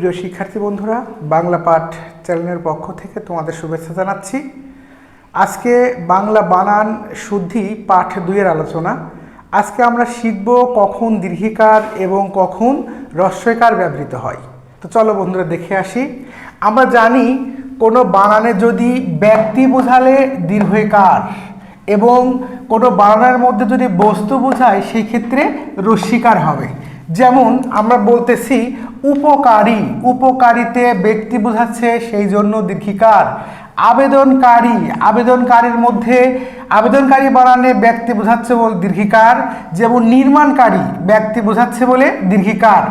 প্রিয় শিক্ষার্থী বন্ধুরা, বাংলা পাঠ চ্যানেলের পক্ষ থেকে তোমাদের শুভেচ্ছা জানাচ্ছি। আজকে বাংলা বানান শুদ্ধি পাঠ দুইয়ের আলোচনা। আজকে আমরা শিখব কখন দীর্ঘিকার এবং কখন রস্বইকার ব্যবহৃত হয়। তো চলো বন্ধুরা, দেখে আসি। আমরা জানি, কোনো বানানে যদি ব্যক্তি বোঝালে দীর্ঘকার এবং কোনো বানানের মধ্যে যদি বস্তু বোঝায় সেই ক্ষেত্রে রস্বীকার হবে। যেমন আমরা বলতেছি, উপকারী। উপকারিতে ব্যক্তি বোঝাচ্ছে সেই জন্য দীর্ঘিকার। আবেদনকারী, আবেদনকারীর মধ্যে, আবেদনকারী বানানে ব্যক্তি বোঝাচ্ছে বলে দীর্ঘিকার। যেমন নির্মাণকারী, ব্যক্তি বোঝাচ্ছে বলে দীর্ঘিকার।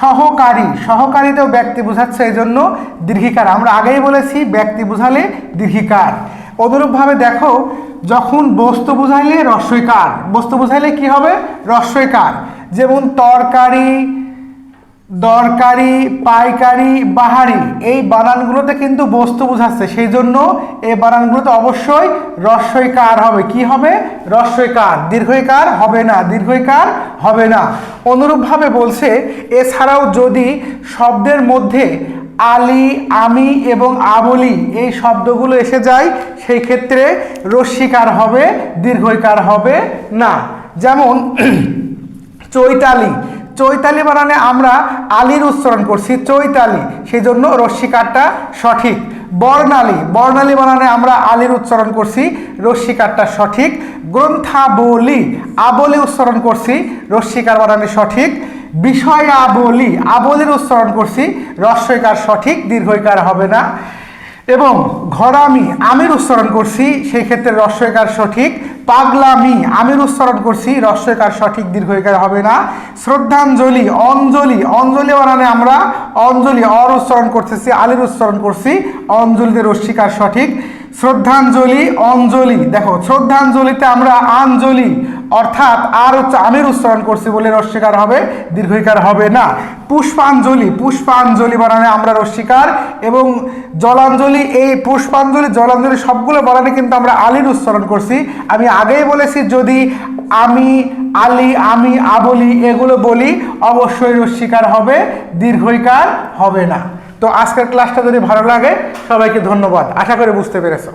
সহকারী, সহকারীতেও ব্যক্তি বোঝাচ্ছে এই জন্য দীর্ঘিকার। আমরা আগেই বলেছি, ব্যক্তি বোঝালে দীর্ঘিকার। অনুরূপভাবে দেখো, যখন বস্তু বুঝাইলে রস্বইকার। বস্তু বুঝাইলে কি হবে? রস্বইকার। যেমন তরকারি, দরকারি, পাইকারি, বাহারি, এই বানানগুলোতে কিন্তু বস্তু বোঝাচ্ছে। সেই জন্য এই বানানগুলোতে অবশ্যই রস্বইকার হবে? কি হবে? রস্বইকার দীর্ঘইকার হবে না। দীর্ঘইকার হবে না। অনুরূপভাবে বলছে, এছাড়াও যদি শব্দের মধ্যে আলি, আমি এবং আবলি এই শব্দগুলো এসে যায়, সেই ক্ষেত্রে রস্বীকার হবে? দীর্ঘইকার হবে না। যেমন চৈতালি। চৈতালি বানানে আমরা আলির উচ্চারণ করছি, চৈতালি। সেই জন্য রশ্মিকারটা সঠিক। বর্ণালী। বর্ণালী বানানে আমরা আলির উচ্চারণ করছি রস্বীকারটা সঠিক। গ্রন্থাবলী। আবলি উচ্চারণ করছি রস্বীকার বানানে সঠিক। বিষয় আবলি আবলির উচ্চারণ করছি রস্বইকার সঠিক, দীর্ঘইকার হবে না। এবং ঘরামি। আমির উচ্চারণ করছি, সেই ক্ষেত্রে রস্বইকার সঠিক। পাগলামি, আমির উচ্চারণ করছি রস্বইকার সঠিক দীর্ঘকার হবে না। শ্রদ্ধাঞ্জলি, অঞ্জলি অঞ্জলি বানানে আমরা অঞ্জলি, অর উচ্চারণ করতেছি, আলির উচ্চারণ করছি, অঞ্জলিতে রশ্মিকার সঠিক শ্রদ্ধাঞ্জলি, অঞ্জলি। দেখো, শ্রদ্ধাঞ্জলিতে আমরা আঞ্জলি, অর্থাৎ আর হচ্ছে আমির উচ্চারণ করছি বলে রস্বীকার হবে দীর্ঘিকার হবে না। পুষ্পাঞ্জলি পুষ্পাঞ্জলি বানানে আমরা রস্বীকার এবং জলাঞ্জলি, এই পুষ্পাঞ্জলি, জলাঞ্জলি সবগুলো বানানে কিন্তু আমরা আলির উচ্চারণ করছি। আমি আগেই বলেছি, যদি আমি, আলি, আমি, আবলি এগুলো বলি, অবশ্যই রস্বীকার হবে, দীর্ঘইকার হবে না। তো আজকের ক্লাসটা যদি ভালো লাগে সবাইকে ধন্যবাদ। আশা করি বুঝতে পেরেছ।